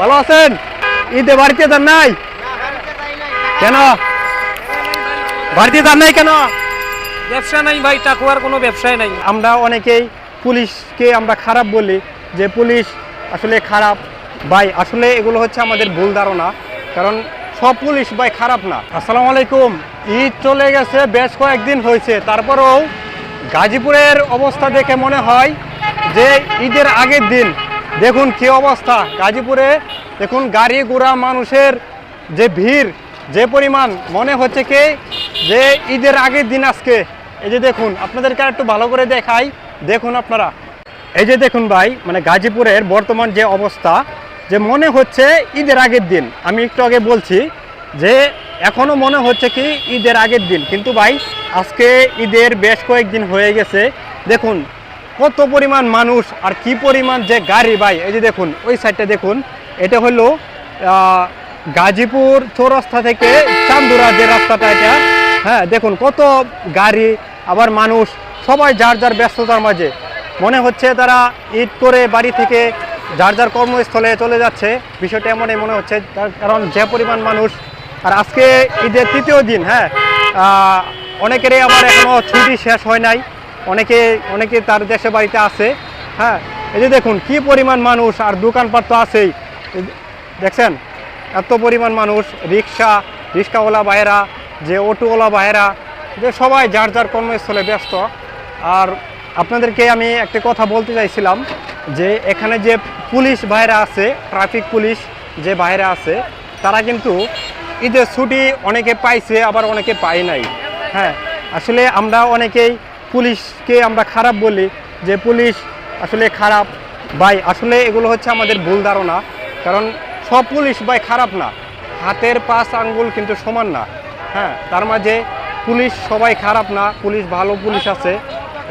ভালো আছেন? ঈদে বাড়িতে যান নাই? কেন? বাড়িতে যান নাই কেন? ব্যবসা নাই ভাই টাকুয়ার কোনো ব্যবসায় নাই। আমরা অনেকেই পুলিশকে আমরা খারাপ বলি যে পুলিশ আসলে খারাপ। ভাই আসলে এগুলো হচ্ছে আমাদের ভুল ধারণা কারণ সব পুলিশ ভাই খারাপ না। আসসালামু আলাইকুম। ঈদ চলে গেছে বেশ কয়েকদিন হয়েছে। তারপরেও গাজীপুরের অবস্থা দেখে মনে হয় যে ঈদের আগের দিন দেখুন কি অবস্থা। গাজীপুরে দেখুন গাড়ি ঘোড়া মানুষের যে ভিড়, যে পরিমাণ, মনে হচ্ছে কি যে ঈদের আগের দিন আজকে। এই যে দেখুন, আপনাদেরকে একটু ভালো করে দেখাই। দেখুন আপনারা। এই যে দেখুন ভাই মানে গাজীপুরের বর্তমান যে অবস্থা, যে মনে হচ্ছে ঈদের আগের দিন। আমি একটু আগে বলছি যে এখনও মনে হচ্ছে কি ঈদের আগের দিন। কিন্তু ভাই, আজকে ঈদের বেশ কয়েকদিন হয়ে গেছে। দেখুন কত পরিমাণ মানুষ আর কি পরিমাণ যে গাড়ি ভাই, এই যে দেখুন, ওই সাইডটা দেখুন, এটা হলো গাজীপুর চৌরাস্তা থেকে চান্দুরা যে রাস্তাটা এটা হ্যাঁ দেখুন কত গাড়ি, আবার মানুষ, সবাই যার যার ব্যস্ততার মাঝে। মনে হচ্ছে তারা ঈদ করে বাড়ি থেকে যার যার কর্মস্থলে চলে যাচ্ছে, বিষয়টা এমনই মনে হচ্ছে কারণ যে পরিমাণ মানুষ, আর আজকে ঈদের তৃতীয় দিন হ্যাঁ অনেকেরই আবার এখনও ছুটি শেষ হয় নাই। অনেকে অনেকে তার দেশে বাড়িতে আছে। হ্যাঁ এই যে দেখুন, কি পরিমাণ মানুষ আর দোকানপাট তো আছেই। দেখছেন? এত পরিমাণ মানুষ, রিক্সা, রিক্সাওয়ালা ভাইয়েরা, যে অটোওয়ালা ভাইয়েরা, যে সবাই যার যার কর্মস্থলে ব্যস্ত। আর আপনাদেরকে আমি একটা কথা বলতে চাইছিলাম, যে এখানে যে পুলিশ ভাইয়েরা আছে, ট্রাফিক পুলিশ যে ভাইয়েরা আছে, তারা কিন্তু ঈদের ছুটি অনেকে পাইছে, আবার অনেকে পায় নাই। হ্যাঁ আসলে আমরা অনেকেই পুলিশকে আমরা খারাপ বলি যে পুলিশ আসলে খারাপ। ভাই, আসলে এগুলো হচ্ছে আমাদের ভুল ধারণা। কারণ সব পুলিশ ভাই খারাপ না। হাতের পাঁচ আঙ্গুল কিন্তু সমান না। হ্যাঁ তার মাঝে পুলিশ সবাই খারাপ না, পুলিশ ভালো পুলিশ আছে।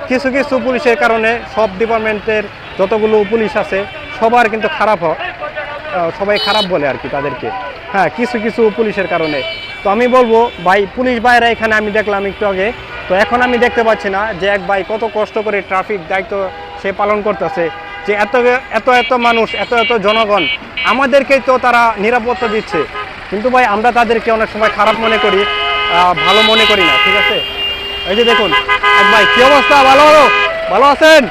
কিছু কিছু পুলিশের কারণে সব ডিপার্টমেন্টের যতগুলো পুলিশ আছে, সবার কিন্তু খারাপ সবাই খারাপ বলে আর কি তাদেরকে। হ্যাঁ কিছু কিছু পুলিশের কারণে। তো আমি বলব, ভাই, পুলিশ ভাইরা এখানে আমি দেখলাম একটু আগে তো এখন আমি দেখতে পাচ্ছি না যে এক ভাই কত কষ্ট করে ট্রাফিক দায়িত্ব সে পালন করতেছে যে এত এত এত মানুষ এত এত জনগণ আমাদেরকে তো তারা নিরাপত্তা দিচ্ছে। কিন্তু ভাই আমরা তাদেরকে অনেক সময় খারাপ মনে করি আহ, ভালো মনে করি না ঠিক আছে? এই যে দেখুন এক ভাই কি অবস্থা? ভালো ভালো আছেন?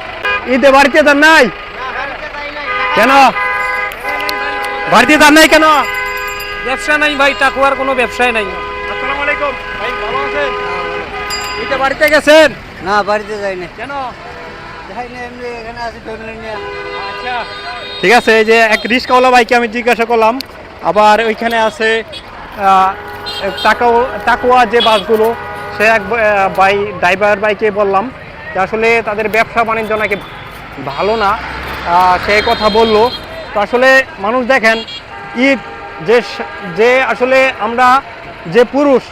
ঈদে বাড়িতে যান নাই? কেন? বাড়িতে যান নাই কেন? ব্যবসা নাই ভাই টাকুয়ার কোনো ব্যবসায় নাই। আসসালামু আলাইকুম। ভাই ভালো আছেন? ঈদে বাড়িতে গেছেন? না বাড়িতে যাই না কেন? যাই না এমনি এখানে আছি ফ্যামিলি নিয়ে। আচ্ছা। ঠিক আছে এই যে এক রিস্কাওয়ালা ভাইকে আমি জিজ্ঞাসা করলাম। আবার ওইখানে আছে টাকাও টাকুয়া যে বাসগুলো সে এক ব- আহ, ভাই ড্রাইভার বাইকে বললাম যে আসলে তাদের ব্যবসা বাণিজ্য নাকি ভালো না। সে কথা বলল। তো আসলে মানুষ দেখেন ঈদ যে যে আসলে আমরা যে পুরুষ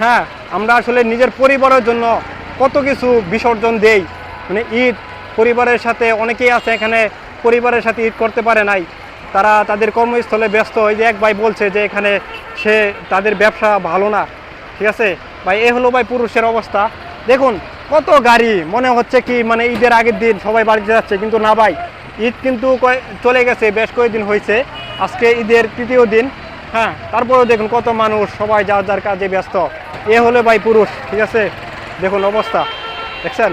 হ্যাঁ আমরা আসলে নিজের পরিবারের জন্য কত কিছু বিসর্জন দেই। মানে ঈদ, পরিবারের সাথে অনেকেই আছে এখানে, পরিবারের সাথে ঈদ করতে পারে নাই। তারা তাদের কর্মস্থলে ব্যস্ত। ওই যে এক ভাই বলছে যে এখানে সে তাদের ব্যবসা ভালো না। ঠিক আছে? ভাই, এ হলো ভাই পুরুষের অবস্থা। দেখুন, কত গাড়ি, মনে হচ্ছে কি মানে ঈদের আগের দিন সবাই বাড়িতে যাচ্ছে। কিন্তু না ভাই, ঈদ কিন্তু চলে গেছে, বেশ কয়েকদিন হয়েছে আজকে ঈদের তৃতীয় দিন। হ্যাঁ তারপরেও দেখুন কত মানুষ, সবাই যার যার কাজে ব্যস্ত। এ হলো ভাই পুরুষ, ঠিক আছে? দেখুন অবস্থা। দেখছেন?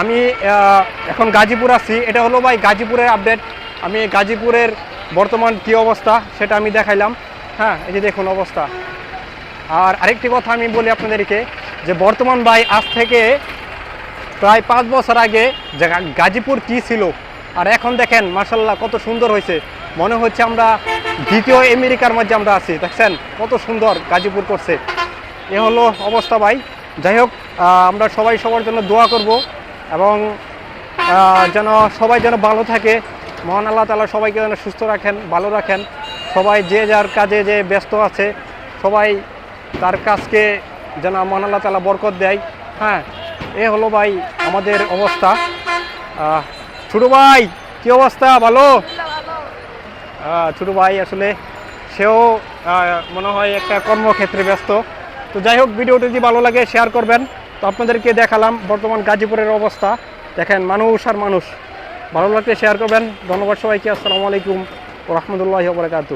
আমি এখন গাজীপুর আছি এটা হলো ভাই গাজীপুরের আপডেট। আমি গাজীপুরের বর্তমান কী অবস্থা সেটা আমি দেখাইলাম। হ্যাঁ এই যে দেখুন অবস্থা। আর আরেকটি কথা আমি বলি আপনাদেরকে, যে বর্তমান ভাই আজ থেকে প্রায় পাঁচ বছর আগে গাজীপুর কি ছিল? আর এখন দেখেন মার্শাল্লাহ কত সুন্দর হয়েছে। মনে হচ্ছে আমরা দ্বিতীয় আমেরিকার মধ্যে আমরা আছি। দেখছেন, কত সুন্দর গাজীপুর করছে। এ হলো অবস্থা ভাই। যাই হোক আমরা সবাই সবার জন্য দোয়া করব এবং যেন সবাই যেন ভালো থাকে। মহান আল্লাহ তালা সবাইকে যেন সুস্থ রাখেন, ভালো রাখেন। সবাই যে যার কাজে যে ব্যস্ত আছে, সবাই তার কাজকে যেন মহান আল্লাহ তালা বরকত দেয়। হ্যাঁ এ হলো ভাই আমাদের অবস্থা। ছোটো ভাই, কী অবস্থা? ভালো? ছোটো ভাই আসলে সেও মনে হয় একটা কর্মক্ষেত্রে ব্যস্ত। তো যাই হোক, ভিডিওটি যদি ভালো লাগে শেয়ার করবেন। তো আপনাদেরকে দেখালাম বর্তমান গাজীপুরের অবস্থা। দেখেন, মানুষ আর মানুষ। ভালো লাগলে শেয়ার করবেন। ধন্যবাদ সবাইকে। আসসালামু আলাইকুম রহমতুল্লাহ বরকাত